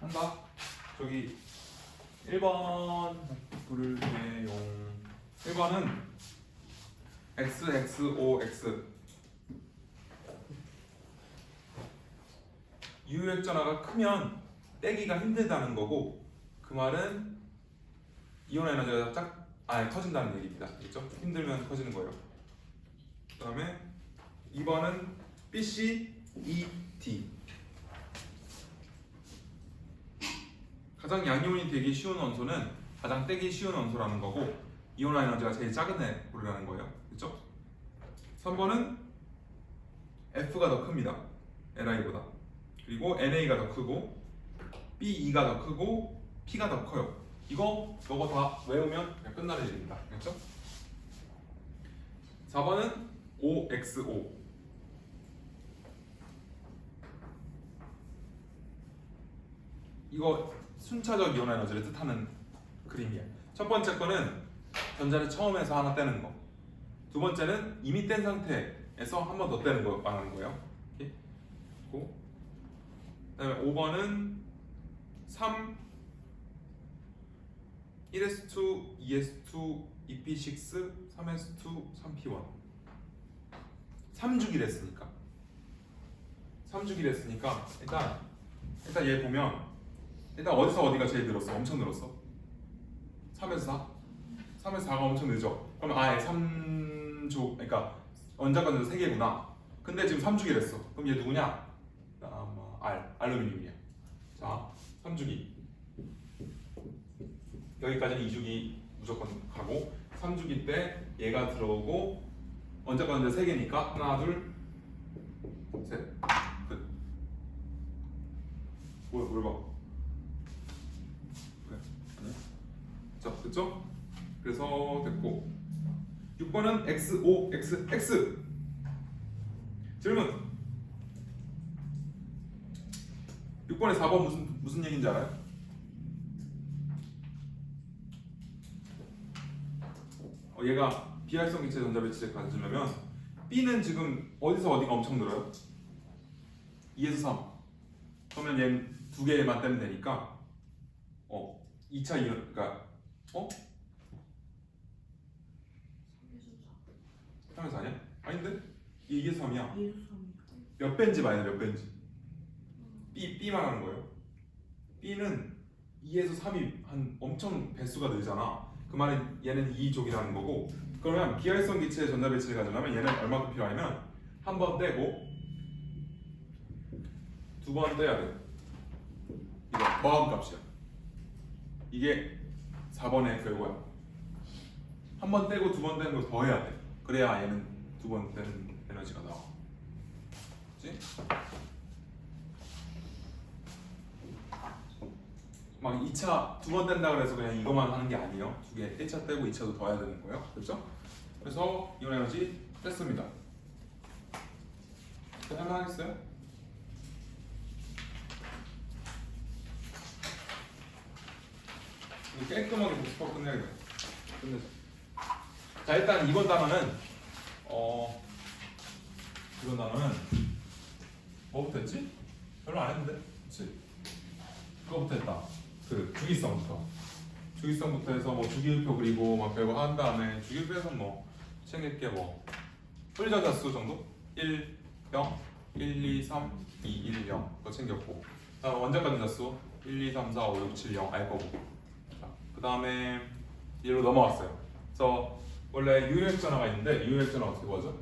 한다. 저기 1번 부를게용. 1번은 x x o x 유액 전화가 크면 떼기가 힘들다는 거고 그 말은 이온 에너지가 짝 아예 커진다는 얘기입니다. 그렇죠? 힘들면 커지는 거예요. 그다음에 2번은 BC ET 가장 양이온이 되기 쉬운 원소는 가장 떼기 쉬운 원소라는 거고 이온 에너지가 제일 작은 애라는 거예요. 그렇죠? 3번은 F가 더 큽니다. Li보다. 그리고 NA가 더 크고 BE가 더 크고 P가 더 커요. 이거 너거 다 외우면 그냥 끝나는 일입니다. 그렇죠? 4번은 OXO 이거 순차적 이온 에너지를 뜻하는 그림이야. 첫 번째 거는 전자를 처음에서 하나 떼는 거. 두 번째는 이미 뗀 상태에서 한 번 더 떼는 거 말하는 거예요. 이렇게. 그리고 그다음에 5번은 3 1s2, 2s2, 2p6, 3s2, 3p1 3주기를 했으니까 3주기를 했으니까 일단 일단 얘 보면 일단 어디서 어디가 제일 늘었어? 엄청 늘었어 3에서 4? 3에서 4가 엄청 늦어 그럼 아예 3조 그러니까 원자관도 3개구나 근데 지금 3주기를 했어 그럼 얘 누구냐? 아마 알, 알루미늄이야 자 3주기 여기까지는 2주기 무조건 가고 3주기 때 얘가 들어오고 원자관도 3개니까 하나 둘셋끝 뭐야 뭘 봐? 그래 아니야? 자 됐죠? 그래서 됐고 6번은 X, O, X, X 질문 6번에 4번 무슨 무슨 얘기인지 알아요? 어, 얘가 비활성 기체 전자 배치를 가지려면 B는 지금 어디서 어디가 엄청 늘어요? 2에서 3 그러면 얘는 두 개만 떼면 되니까 어 2차 이온 그러니까 어? 3에서 4냐? 아닌데? 이게 2에서 3이야. 몇 배인지 말이야 몇 배인지. B, B 말하는 거예요. B는 2에서 3이 한 엄청 배수가 늘잖아. 그 말은 얘는 2족이라는 거고 그러면 비활성 기체의 전자 배치를 가져가면 얘는 얼마큼 필요하냐면 한 번 떼고 두 번 떼야 돼. 이거 뭐한 값이야? 이게 4번의 결과야 한 번 떼고 두 번 떼는 걸 더 해야 돼 그래야 얘는 두 번 떼는 에너지가 나와 그치? 막 2차 두 번 뗀다 그래서 그냥 이것만 하는 게 아니에요. 두 개, 1차 떼고 2차도 더 해야 되는 거예요. 그렇죠? 그래서 이온 에너지 뺐습니다. 할만하겠어요? 이거 깔끔하게 복습하고 끝내야겠네. 끝내자. 자 일단 이번 단어는 어 이번 단어는 뭐부터 했지? 별로 안 했는데, 그렇지? 그거부터 했다. 그 주기성부터 주기성부터 해서 뭐 주기율표 그리고 막 배고 한 다음에 주기율표에서 뭐 챙길 게뭐 풀저자수 정도 1, 0, 1, 2, 3, 2, 1, 0 그거 챙겼고 다음 원자관 자수 1, 2, 3, 4, 5, 6, 7, 0알 거고 그 다음에 얘로 넘어왔어요. 그래서 원래 유효액 전화가 있는데 유효액 전화 어떻게 구하죠?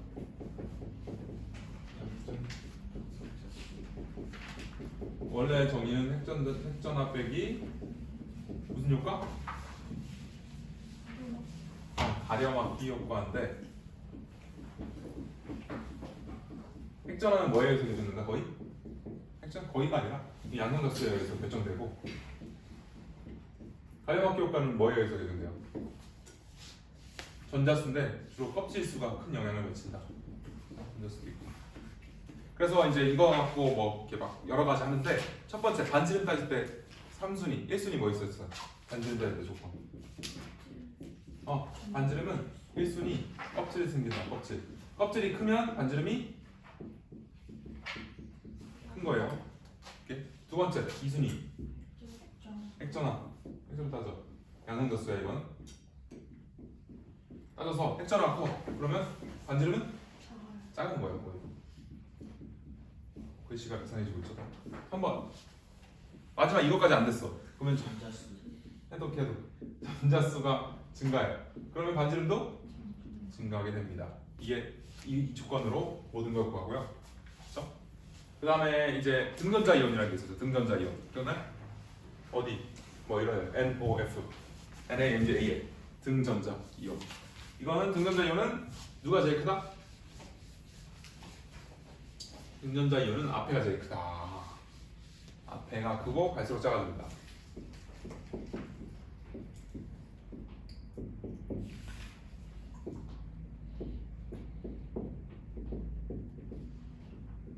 원래 정의는 핵전 핵전화 빼기 무슨 효과? 어, 가려막기 효과인데 핵전화는 뭐에 의해서 결정된다? 거의? 핵전 거의가 아니라 이 양성자수에 의해서 결정되고 가려막기 효과는 뭐에 의해서 결정돼요? 전자수인데 주로 껍질 수가 큰 영향을 미친다. 전자수도 있고. 그래서 이제 이거 갖고 뭐 이렇게 막 여러 가지 하는데 첫 번째 반지름 따질 때 3순위, 1순위 뭐 있었어요? 반지름 따질 때 조건. 어, 반지름은 1순위 껍질이 생긴다. 껍질. 껍질이 크면 반지름이 큰 거예요. 이렇게. 두 번째 2순위 핵전화 핵전 따져. 양성졌어요 이건? 따져서 커 그러면 반지름은? 작은 거예요 거의. 글씨가 이상해지고 있죠. 3번. 마지막 이것까지 안 됐어. 그러면 전자수 해독 해독 전자수가 증가해요. 그러면 반지름도 증가하게 됩니다. 이게 이 조건으로 모든 걸 구하고요. 그렇죠? 그 다음에 이제 등전자 이온이라는 게 있어요. 등전자 이온. 그러면 어디 뭐 이런 NOF NaMgAl 등전자 이온 이거는 등전자 이온은 누가 제일 크다? 등전자 이온은 앞에가 제일 크다 앞에가 크고 갈수록 작아집니다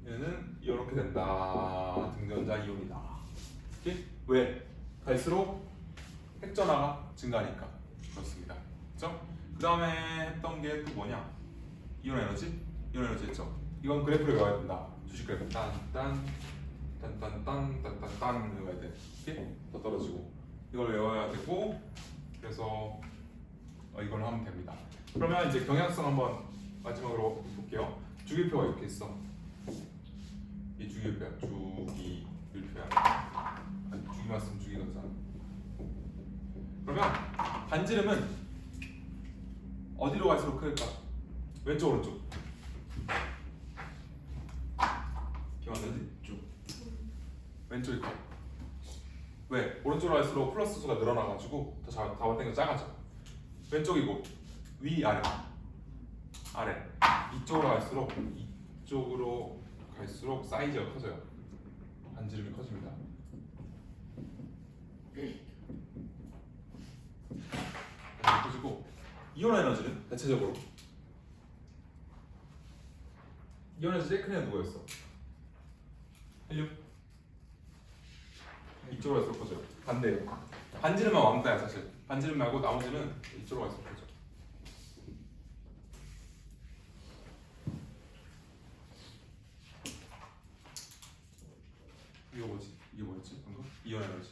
얘는 이렇게 된다. 등전자 이온이다. 왜? 갈수록 핵전화가 증가하니까 그렇습니다. 그 다음에 했던 게 또 뭐냐? 이온 에너지? 이온 에너지 했죠? 이건 그래프를 외워야 된다. 주식 그래프 딴딴 딴딴딴 딴딴딴 외워야 돼. 오케이? 더 떨어지고 이걸 외워야 되고 그래서 어, 이걸 하면 됩니다. 그러면 이제 경향성 한번 마지막으로 볼게요. 주기표가 이렇게 있어. 이 주기율표야 주기율표야 아니 주기 맞으면 주기가 잖아 그러면 반지름은 어디로 갈수록 클까? 왼쪽 오른쪽 기억 안 나지? 쭉 왼쪽이 커 왜? 오른쪽으로 갈수록 플러스 수가 늘어나가지고 더 자, 잡아 당겨 작아져 왼쪽이고 위 아래 아래 이쪽으로 갈수록 이쪽으로 갈수록 사이즈가 커져요. 반지름이 커집니다. 커지고 이온 에너지는 대체적으로 이온 에너지 제일 큰 애는 누구였어? 헬륨? 이쪽으로 갈수록 커져요. 반대예요. 반지름만 왕따야 사실. 반지름 말고 나머지는 이쪽으로 갈수록 커져. 이거 뭐지? 이게 뭐였지? 방금? 이온 에너지.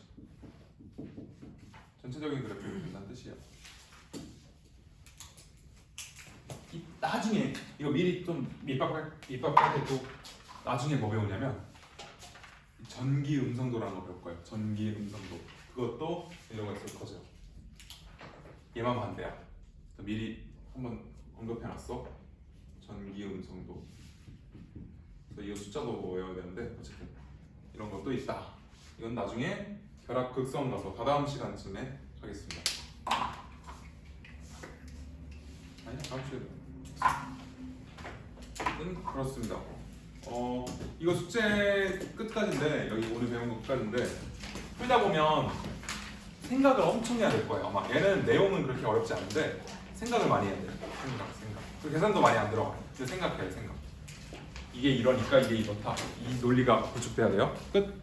전체적인 그래프를 본다는 뜻이야. 이 나중에 이거 미리 좀 밑밥할 밑밥할 때또 나중에 뭐 배우냐면 전기 음성도라는 거 배울 거예요. 전기 음성도. 그것도 이런 거 있을 거죠. 얘만 반대야. 미리 한번 언급해놨어. 전기 음성도. 그래서 이거 숫자도 외워야 되는데 어쨌든 이런 것도 있다. 이건 나중에 결합 극성 가서 다다음 시간쯤에 하겠습니다. 아니 다음 시간에. 은 그렇습니다. 어 이거 숙제 끝까지인데 여기 오늘 배운 거 끝까지인데 풀다 보면 생각을 엄청 해야 될 거예요. 아마 얘는 내용은 그렇게 어렵지 않은데 생각을 많이 해야 돼요. 생각, 생각. 그 계산도 많이 안 들어가. 근데 생각해요, 생각. 이게 이러니까 이게 이렇다. 이 논리가 구축돼야 돼요. 끝.